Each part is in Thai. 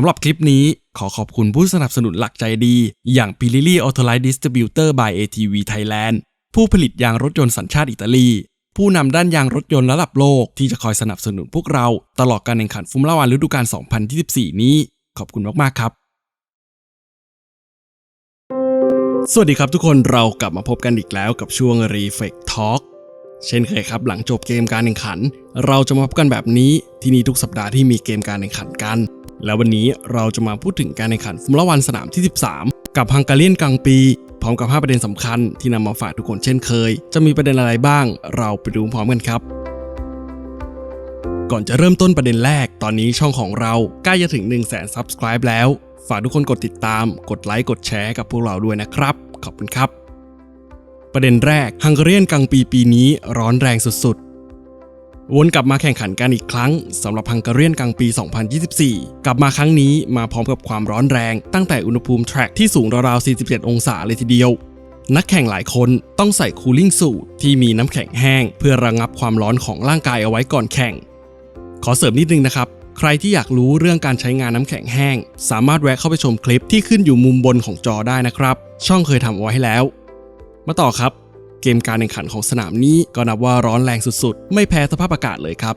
ำหรับคลิปนี้ขอขอบคุณผู้สนับสนุนหลักใจดี อย่าง p i l i l i Autolite Distributor by ATV Thailand ผู้ผลิตยางรถยนต์สัญชาติอิตาลี ผู้นำด้านยางรถยนต์ระดับโลกที่จะคอยสนับสนุนพวกเรา ตลอดการแข่งขันฟุมล่าวันฤดูกาล 2024 นี้ ขอบคุณมาก ๆ ครับ สวัสดีครับทุกคนเรากลับมาพบกันอีกแล้วกับช่วง Reflect Talk เช่นเคยครับหลังจบเกมการแข่งขัน เราจะมาพบกันแบบนี้ที่นี่ทุกสัปดาห์ที่มีเกมการแข่งขันกัน แล้ววันนี้เราจะมาพูดถึงการแข่งขันฟุมลวันสนามที่ 13 กับฮังการีนกลางปี พร้อมกับ 5 ประเด็นสำคัญที่นำมาฝากทุกคนเช่นเคย จะมีประเด็นอะไรบ้าง เราไปดูพร้อมกันครับ ก่อนจะเริ่มต้นประเด็นแรก ตอนนี้ช่องของเราใกล้จะถึง 1 0 0 0 0แสน Subscribe แล้ว ฝากทุกคนกดติดตาม กดไลค์ กดแชร์กับพวกเราด้วยนะครับ ขอบคุณครับ ประเด็นแรกฮังการีนกลางปีปีนี้ร้อนแรงสุดๆ วนกลับมาแข่งขันกันอีกครั้งสำหรับฮังการีนกลางปี 2024 กลับมาครั้งนี้มาพร้อมกับความร้อนแรง ตั้งแต่อุณหภูมิแทร็กที่สูงราวๆ 47 องศาเลยทีเดียว นักแข่งหลายคนต้องใส่คูลิ่งสูทที่มีน้ำแข็งแห้ง เพื่อระงับความร้อนของร่างกายเอาไว้ก่อนแข่ง ขอเสริมนิดนึงนะครับ ใครที่อยากรู้เรื่องการใช้งานน้ำแข็งแห้ง สามารถแวะเข้าไปชมคลิปที่ขึ้นอยู่มุมบนของจอได้นะครับ ช่องเคยทำเอาไว้ให้แล้ว มาต่อครับ เกมการแข่งขันของสนามนี้ก็นับว่าร้อนแรงสุดๆ ไม่แพ้สภาพอากาศเลยครับ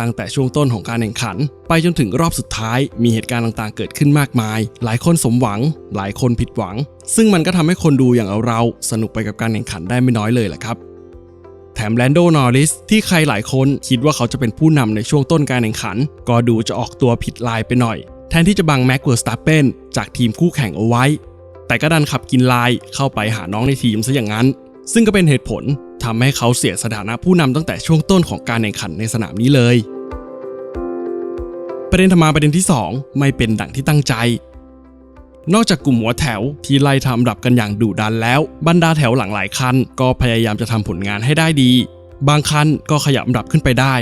ตั้งแต่ช่วงต้นของการแข่งขัน ไปจนถึงรอบสุดท้าย มีเหตุการณ์ต่างๆ เกิดขึ้นมากมาย หลายคนสมหวัง หลายคนผิดหวัง ซึ่งมันก็ทำให้คนดูอย่างเราสนุกไปกับการแข่งขันได้ไม่น้อยเลยแหละครับแถมแลนโดนอริสที่ใครหลายคนคิดว่าเขาจะเป็นผู้นำในช่วงต้นการแข่งขัน ก็ดูจะออกตัวผิดลายไปหน่อย แทนที่จะบังแม็กเวอร์สตาเปนจากทีมคู่แข่งเอาไว้ แต่ก็ดันขับกินลายเข้าไปหาน้องในทีมซะอย่างนั้น ซึ่งก็เป็นเหตุผลทำให้เขาเสียสถานะผู้นำตั้งแต่ช่วงต้นของการแข่งขันในสนามนี้เลย ประเด็นธรรมาประเด็นที่ 2 ไม่เป็นดังที่ตั้งใจ นอกจากกลุ่มหัวแถวที่ไล่ทำอันดับกันอย่างดุดันแล้ว บรรดาแถวหลังหลายคัน ก็พยายามจะทำผลงานให้ได้ดี บางคันก็ขยับอันดับขึ้นไปได้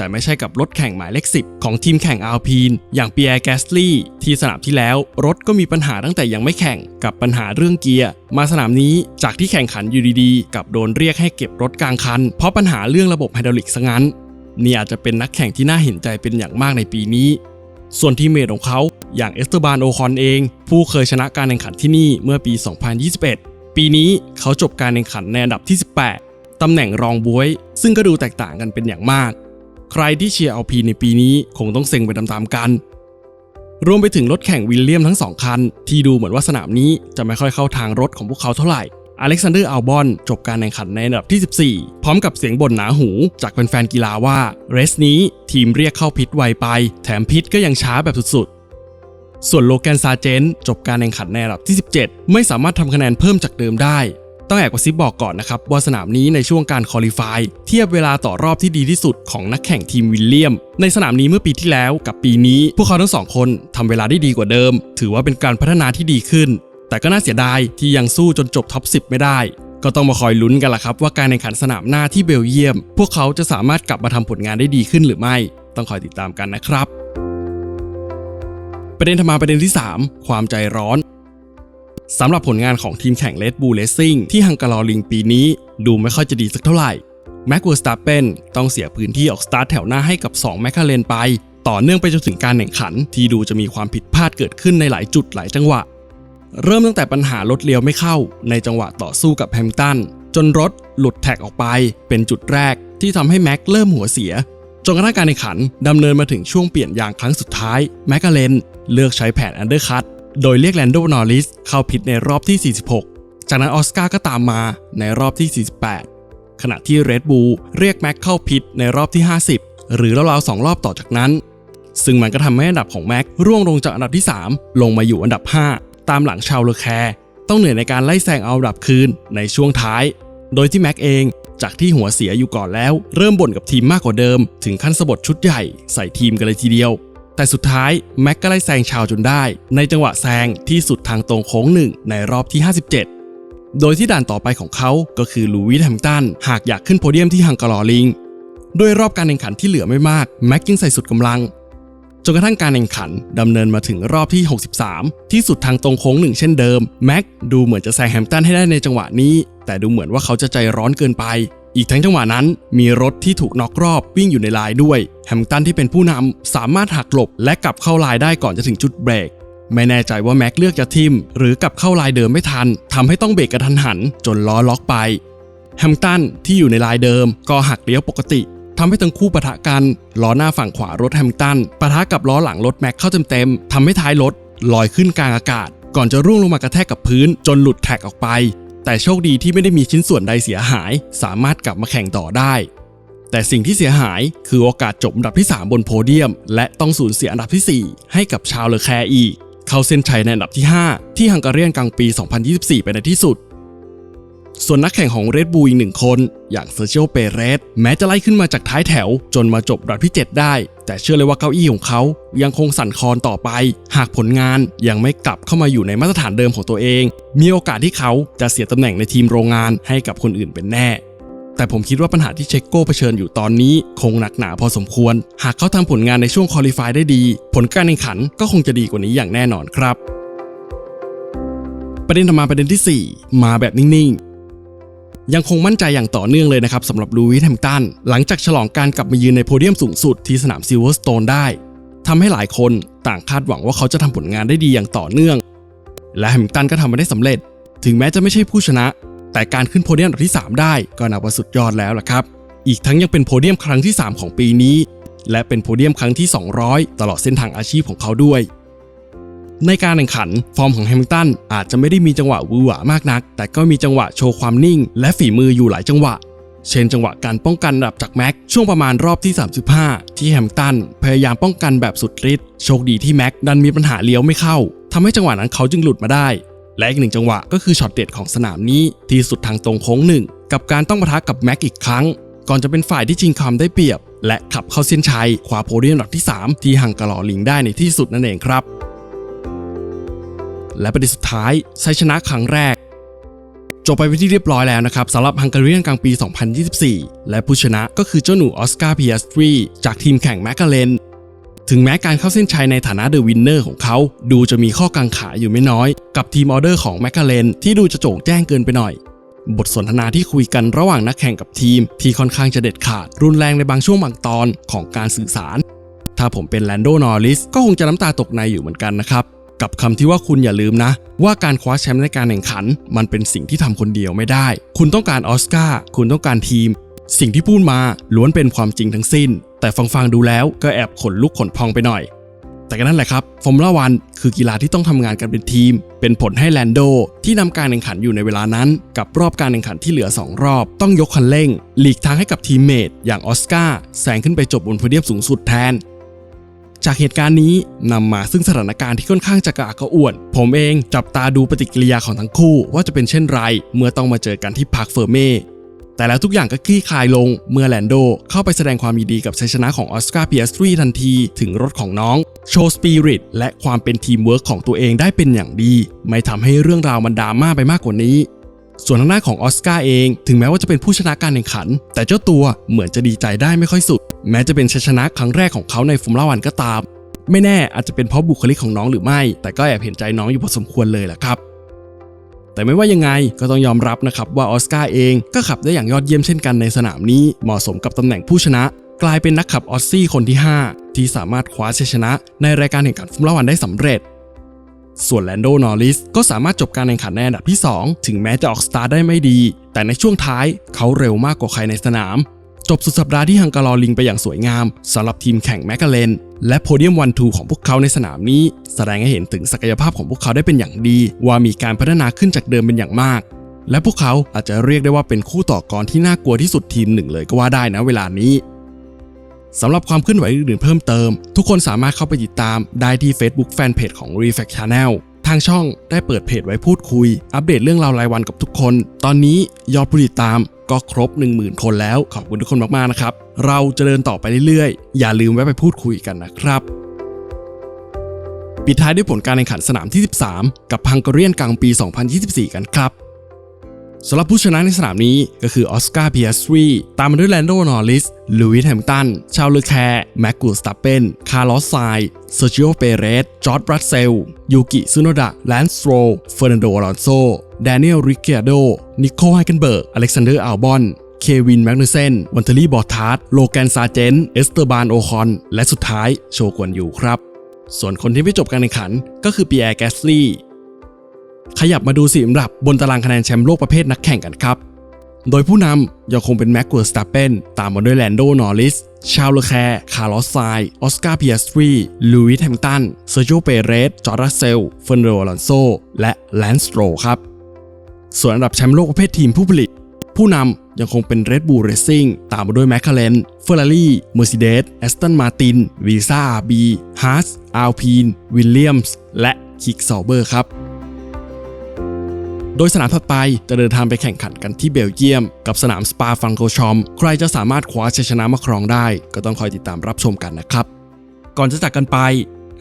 แต่ไม่ใช่กับรถแข่งหมายเลข10 ของทีมแข่งอัลพีนอย่างเปียร์แกสลี่ที่สนามที่แล้ว รถก็มีปัญหาตั้งแต่ยังไม่แข่งกับปัญหาเรื่องเกียร์ มาสนามนี้จากที่แข่งขันอยู่ดีๆ กับโดนเรียกให้เก็บรถกลางคัน เพราะปัญหาเรื่องระบบไฮดรอลิกซะงั้น นี่อาจจะเป็นนักแข่งที่น่าเห็นใจเป็นอย่างมากในปีนี้ ส่วนทีมเมทของเขาอย่างเอสเตบานโอคอนเอง ผู้เคยชนะการแข่งขันที่นี่เมื่อปี 2021 ปีนี้เขาจบการแข่งขันในอันดับที่ 18ตำแหน่งรองบวย ซึ่งก็ดูแตกต่างกันเป็นอย่างมาก ใครที่เชียร์เอาพีในปีนี้คงต้องเซ็งไปตามๆกัน รวมไปถึงรถแข่งวิลเลียมทั้งสองคัน ที่ดูเหมือนว่าสนามนี้จะไม่ค่อยเข้าทางรถของพวกเขาเท่าไหร่อเล็กซานเดอร์อัลบอนจบการแข่งขันในอันดับที่ 14 พร้อมกับเสียงบ่นหนาหูจากแฟนๆกีฬาว่าเรสนี้ทีมเรียกเข้าพิทไวไป แถมพิทก็ยังช้าแบบสุดๆ ส่วนโลแกนซาเจนจบการแข่งขันในอันดับที่ 17 ไม่สามารถทำคะแนนเพิ่มจากเดิมได้ ต้องแอบกระซิบบอกก่อนนะครับว่าสนามนี้ในช่วงการคอลี่ฟายเทียบเวลาต่อรอบที่ดีที่สุดของนักแข่งทีมวิลเลียม ในสนามนี้เมื่อปีที่แล้วกับปีนี้ พวกเขาทั้งสองคนทำเวลาได้ดีกว่าเดิม ถือว่าเป็นการพัฒนาที่ดีขึ้น แต่ก็น่าเสียดายที่ยังสู้จนจบท็อป 10 ไม่ได้ ก็ต้องมาคอยลุ้นกันล่ะครับว่าการแข่งขันสนามหน้าที่เบลเยียม พวกเขาจะสามารถกลับมาทำผลงานได้ดีขึ้นหรือไม่ ต้องคอยติดตามกันนะครับประเด็นธรรมาประเด็นที่ 3 ความใจร้อน สำหรับผลงานของทีมแข่ง Red Bull Racing ที่ฮังการอลิงปีนี้ ดูไม่ค่อยจะดีสักเท่าไหร่แม็กเวอร์สตาเปนต้องเสียพื้นที่ออกสตาร์ทแถวหน้าให้กับ2แมคคาเรนไป ต่อเนื่องไปจนถึงการแข่งขัน ที่ดูจะมีความผิดพลาดเกิดขึ้นในหลายจุดหลายจังหวะ เริ่มตั้งแต่ปัญหารถเลี้ยวไม่เข้า ในจังหวะต่อสู้กับแฮมตันจนรถหลุดแท็กออกไป เป็นจุดแรกที่ทำให้แม็กเริ่มหัวเสียจนกระทั่งการแข่งขันดำเนินมาถึงช่วงเปลี่ยนยางครั้งสุดท้ายแมคคาเรนเลือกใช้แผนอันเดอร์คัต โดยเรียกแลนโดนอริสเข้าพิทในรอบที่ 46 จากนั้นออสการ์ก็ตามมาในรอบที่ 48 ขณะที่เรดบูลเรียกแม็กเข้าพิทในรอบที่ 50 หรือราวๆสองรอบต่อจากนั้น ซึ่งมันก็ทำให้อันดับของแม็กร่วงลงจากอันดับที่ 3 ลงมาอยู่อันดับ 5 ตามหลังชาวเลแคร์ต้องเหนื่อยในการไล่แซงเอาอันดับคืนในช่วงท้าย โดยที่แม็กเองจากที่หัวเสียอยู่ก่อนแล้ว เริ่มบ่นกับทีมมากกว่าเดิม ถึงขั้นสะบดชุดใหญ่ใส่ทีมกันเลยทีเดียว แต่สุดท้ายแม็กก็ไล่แซงชาวจนได้ ในจังหวะแซงที่สุดทางตรงโค้งหนึ่งในรอบที่ 57 โดยที่ด่านต่อไปของเขาก็คือลูวิสแฮมตันหากอยากขึ้นโพเดียมที่ฮังการอลิงด้วยรอบการแข่งขันที่เหลือไม่มากแม็กยิงใส่สุดกำลังจนกระทั่งการแข่งขันดำเนินมาถึงรอบที่ 63 ที่สุดทางตรงโค้งหนึ่งเช่นเดิมแม็กดูเหมือนจะแซงแฮมตันให้ได้ในจังหวะนี้ แต่ดูเหมือนว่าเขาจะใจร้อนเกินไป อีกทั้งจังหวะนั้นมีรถที่ถูกน็อกรอบวิ่งอยู่ในลายด้วย แฮมตันที่เป็นผู้นำสามารถหักหลบและกลับเข้าลายได้ก่อนจะถึงจุดเบรก ไม่แน่ใจว่าแม็กเลือกจะทิมหรือกลับเข้าลายเดิมไม่ทันทำให้ต้องเบรกกระทันหัน จนล้อล็อกไป แฮมตันที่อยู่ในลายเดิม ก็หักเลี้ยวปกติทำให้ทั้งคู่ปะทะกัน ล้อหน้าฝั่งขวารถแฮมตันปะทะกับล้อหลังรถแม็กเข้าเต็มๆทำให้ท้ายรถลอยขึ้นกลางอากาศ ก่อนจะร่วงลงมากระแทกกับพื้นจนหลุดแท็กออกไป แต่โชคดีที่ไม่ได้มีชิ้นส่วนใดเสียหาย สามารถกลับมาแข่งต่อได้ แต่สิ่งที่เสียหายคือโอกาสจบอันดับที่ 3 บนโพเดียม และต้องสูญเสียอันดับทีสี่4 ให้กับชาวเลอแคร์อีก เข้าเส้นชัยในอันดับที่ 5 ที่ฮังการีนกลางปี 2024 ไปในที่สุด ส่วนนักแข่งของเรดบูอีกหนึ่งคน อย่างเซอร์เชียลเปเรสแม้จะไล่ขึ้นมาจากท้ายแถว จนมาจบอันดับที่ 7 ได้ แต่เชื่อเลยว่าเก้าอี้ของเขายังคงสั่นคลอนต่อไป หากผลงานยังไม่กลับเข้ามาอยู่ในมาตรฐานเดิมของตัวเอง มีโอกาสที่เขาจะเสียตำแหน่งในทีมโรงงานให้กับคนอื่นเป็นแน่แต่ผมคิดว่าปัญหาที่เชโก้เผชิญอยู่ตอนนี้ คงหนักหนาพอสมควร หากเขาทำผลงานในช่วงคอลี่ฟายได้ดี ผลการแข่งขันก็คงจะดีกว่านี้อย่างแน่นอนครับ ประเด็นต่อมาประเด็นทีสี่4 มาแบบนิ่งๆ ยังคงมั่นใจอย่างต่อเนื่องเลยนะครับสำหรับลูวิสแฮมป์ตันหลังจากฉลองการกลับมายืนในโพเดียมสูงสุดที่สนามซิลเวอร์สโตนได้ทำให้หลายคนต่างคาดหวังว่าเขาจะทำผลงานได้ดีอย่างต่อเนื่อง และแฮมิลตันก็ทำมาได้สำเร็จ ถึงแม้จะไม่ใช่ผู้ชนะ แต่การขึ้นโพเดียมอันที่ 3 ได้ก็นับว่าสุดยอดแล้วล่ะครับ อีกทั้งยังเป็นโพเดียมครั้งที่ 3 ของปีนี้ และเป็นโพเดียมครั้งที่ 200 ตลอดเส้นทางอาชีพของเขาด้วย ในการแข่งขัน ฟอร์มของแฮมิลตันอาจจะไม่ได้มีจังหวะวือหวามากนัก แต่ก็มีจังหวะโชว์ความนิ่ง และฝีมืออยู่หลายจังหวะ เช่นจังหวะการป้องกันระดับจากแม็กช่วงประมาณรอบที่ 35 ที่แฮมป์ตันพยายามป้องกันแบบสุดฤทธิ์โชคดีที่แม็กดันมีปัญหาเลี้ยวไม่เข้าทำให้จังหวะนั้นเขาจึงหลุดมาได้ และอีกหนึ่งจังหวะก็คือช็อตเด็ดของสนามนี้ที่สุดทางตรงโค้งหนึ่งกับการต้องปะทะกับแม็กอีกครั้ง ก่อนจะเป็นฝ่ายที่ชิงความได้เปรียบ และขับเข้าเส้นชัยคว้าโพเดียมอันดับที่ 3 ที่ฮังการอลิงได้ในที่สุดนั่นเองครับ และประเด็นสุดท้ายชัยชนะครั้งแรก จบไปเป็นที่เรียบร้อยแล้วนะครับสำหรับฮังการีนกลางปี 2024 และผู้ชนะก็คือเจ้าหนูออสการ์พีเอสตรีจากทีมแข่งแมคกาเลนถึงแม้การเข้าเส้นชัยในฐานะเดอะวินเนอร์ของเขา ดูจะมีข้อกังขาอยู่ไม่น้อย กับทีมออเดอร์ของแมคกาเลนที่ดูจะโจ่งแจ้งเกินไปหน่อย บทสนทนาที่คุยกันระหว่างนักแข่งกับทีม ที่ค่อนข้างจะเด็ดขาด รุนแรงในบางช่วงบางตอนของการสื่อสาร ถ้าผมเป็นแลนโดนอริสก็คงจะน้ำตาตกในอยู่เหมือนกันนะครับ กับคำที่ว่าคุณอย่าลืมนะ ว่าการคว้าแชมป์ในการแข่งขัน มันเป็นสิ่งที่ทำคนเดียวไม่ได้ คุณต้องการออสการ์คุณต้องการทีม สิ่งที่พูดมาล้วนเป็นความจริงทั้งสิ้น แต่ฟังๆดูแล้วก็แอบขนลุกขนพองไปหน่อย แต่ก็นั่นแหละครับฟอร์มูล่าวันคือกีฬาที่ต้องทำงานกันเป็นทีม เป็นผลให้แลนโดที่นำการแข่งขันอยู่ในเวลานั้น กับรอบการแข่งขันที่เหลือ 2 รอบ ต้องยกคันเร่ง หลีกทางให้กับทีมเมทอย่างออสการ์แซงขึ้นไปจบบนโพเดียมสูงสุดแทน จากเหตุการณ์นี้นำมาซึ่งสถานการณ์ที่ค่อนข้างจะกระอักกระอ่วน ผมเองจับตาดูปฏิกิริยาของทั้งคู่ว่าจะเป็นเช่นไร เมื่อต้องมาเจอกันที่พาร์คเฟอร์เม่แต่แล้วทุกอย่างก็คลี่คลายลงเมื่อแลนโดเข้าไปแสดงความยินดีกับชัยชนะของออสการ์พีเอสตรีทันทีถึงรถของน้อง โชว์สปิริตและความเป็นทีมเวิร์กของตัวเองได้เป็นอย่างดี ไม่ทำให้เรื่องราวมันดราม่าไปมากกว่านี้ ส่วนทางด้านของออสการ์เอง ถึงแม้ว่าจะเป็นผู้ชนะการแข่งขัน แต่เจ้าตัวเหมือนจะดีใจได้ไม่ค่อยสุด แม้จะเป็นชัยชนะครั้งแรกของเขาในฟอร์มูล่าวันก็ตาม ไม่แน่อาจจะเป็นเพราะบุคลิกของน้องหรือไม่ แต่ก็แอบเห็นใจน้องอยู่พอสมควรเลยแหละครับ แต่ไม่ว่ายังไงก็ต้องยอมรับนะครับว่าออสการ์เองก็ขับได้อย่างยอดเยี่ยมเช่นกันในสนามนี้เหมาะสมกับตำแหน่งผู้ชนะ กลายเป็นนักขับออสซี่คนที่ 5 ที่สามารถคว้าชัยชนะ ในรายการแข่งขันฟอร์มูล่าวันได้สำเร็จ ส่วนแลนโดนอริสก็สามารถจบการแข่งขันในอันดับที่ 2 ถึงแม้จะออกสตาร์ได้ไม่ดี แต่ในช่วงท้ายเขาเร็วมากกว่าใครในสนาม จบสุดสัปดาห์ที่ฮังการอลิงไปอย่างสวยงามสำหรับทีมแข่งแมคกาเลน และโพเดียมวันทูของพวกเขาในสนามนี้ แสดงให้เห็นถึงศักยภาพของพวกเขาได้เป็นอย่างดี ว่ามีการพัฒนาขึ้นจากเดิมเป็นอย่างมาก และพวกเขาอาจจะเรียกได้ว่าเป็นคู่ต่อกรที่น่ากลัวที่สุดทีมหนึ่งเลยก็ว่าได้นะเวลานี้ สำหรับความเคลื่อนไหวอื่นๆเพิ่มเติม ทุกคนสามารถเข้าไปติดตามได้ที่ Facebook Fanpage ของ Reflect Channel ทางช่องได้เปิดเพจไว้พูดคุย อัปเดตเรื่องราวรายวันกับทุกคน ตอนนี้ยอดผู้ติดตามก็ครบ 10,000 คนแล้ว ขอบคุณทุกคนมากๆนะครับ เราจะเดินต่อไปเรื่อยๆ อย่าลืมแวะไปพูดคุยกันนะครับ ปิดท้ายด้วยผลการแข่งขันสนามที่ 13 กับฮังการีนกลางปี 2024 กันครับ สำหรับผู้ชนะในสนามนี้ก็คือออสการ์พีเอสวีตามมาด้วยแลนโดนอริสลูวิสแฮมตัน ชาร์ลเลอแคร์แม็กกูสตัปเปน คาร์ลอสไซเซอร์จิโอ เปเรส จอร์ดบรัสเซล ยูกิ ซุโนดะ แลนสโตรเฟอร์นันโด อลอนโซ แดเนียล ริกเกโด นิโคไฮเกนเบิร์ก อเล็กซานเดอร์ อัลบอน เควิน แมกนูเซน วันเทอรี่ บอร์ทาร์ดโลแกน ซาเจน เอสเตอร์บาน โอคอน และสุดท้าย โชกวนอยู่ครับ ส่วนคนที่ไม่จบการแข่งขัน ก็คือปีแอร์ แกสลีย์ ขยับมาดูสีอันดับบนตารางคะแนนแชมป์โลกประเภทนักแข่งกันครับ โดยผู้นำยังคงเป็นแม็กเวอร์สตาเปนตามมาด้วยแลนโดนอริส ชาลเลอแคร์ คาร์ลอสไซน์ออสการ์เพียสตรี ลูอิสแฮมตัน เซอร์โจเปเรส จอร์ดัสเซล เฟนโรอลอนโซ และแลนสโตรครับ ส่วนอันดับแชมป์โลกประเภททีมผู้ผลิต ผู้นำยังคงเป็น Red Bull Racing ตามมาด้วย m c l a r e n Ferrari Mercedes Aston Martin Visa RB Haas Alpine Williams และ Kick Sauber ครับ โดยสนามถัดไปจะเดินทางไปแข่งขันกันที่เบลเยียม กับสนามสปาฟังโกชอม ใครจะสามารถคว้าชัยชนะมาครองได้ ก็ต้องคอยติดตามรับชมกันนะครับ ก่อนจะจากกันไป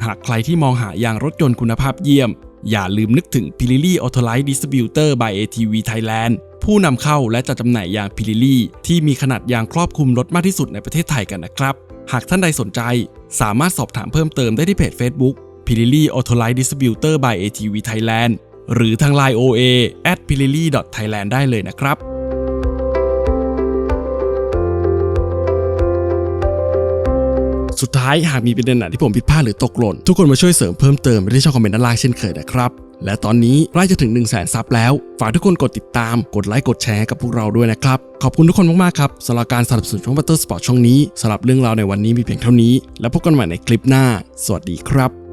หากใครที่มองหายางรถยนต์คุณภาพเยี่ยม อย่าลืมนึกถึง p i l i l i Autolite Distributor by ATV Thailand ผู้นำเข้าและจัดจำหน่ายยาง p i l i l i ที่มีขนาดยางครอบคลุมรถมากที่สุดในประเทศไทยกันนะครับ หากท่านใดสนใจ สามารถสอบถามเพิ่มเติมได้ที่เพจ Facebook p i l i l i Autolite Distributor by ATV Thailand หรือทาง Line OA at p i l i l i thailand ได้เลยนะครับสุดท้ายหากมีประเด็นไหนที่ผมผิดพลาดหรือตกหล่น ทุกคนมาช่วยเสริมเพิ่มเติมไม่ได้ช่องคอมเมนต์ด้านล่างเช่นเคยนะครับ และตอนนี้ใกล้จะถึง 1 0 0 0 0แสนซับแล้ว ฝากทุกคนกดติดตาม กดไลค์กดแชร์กับพวกเราด้วยนะครับ ขอบคุณทุกคนมาก ๆ ครับสำหรับการสนับสนุนช่องบัตเตอร์สปอร์ตช่องนี้สำหรับเรื่องราวในวันนี้มีเพียงเท่านี้ แล้วพบกันใหม่ในคลิปหน้า สวัสดีครับ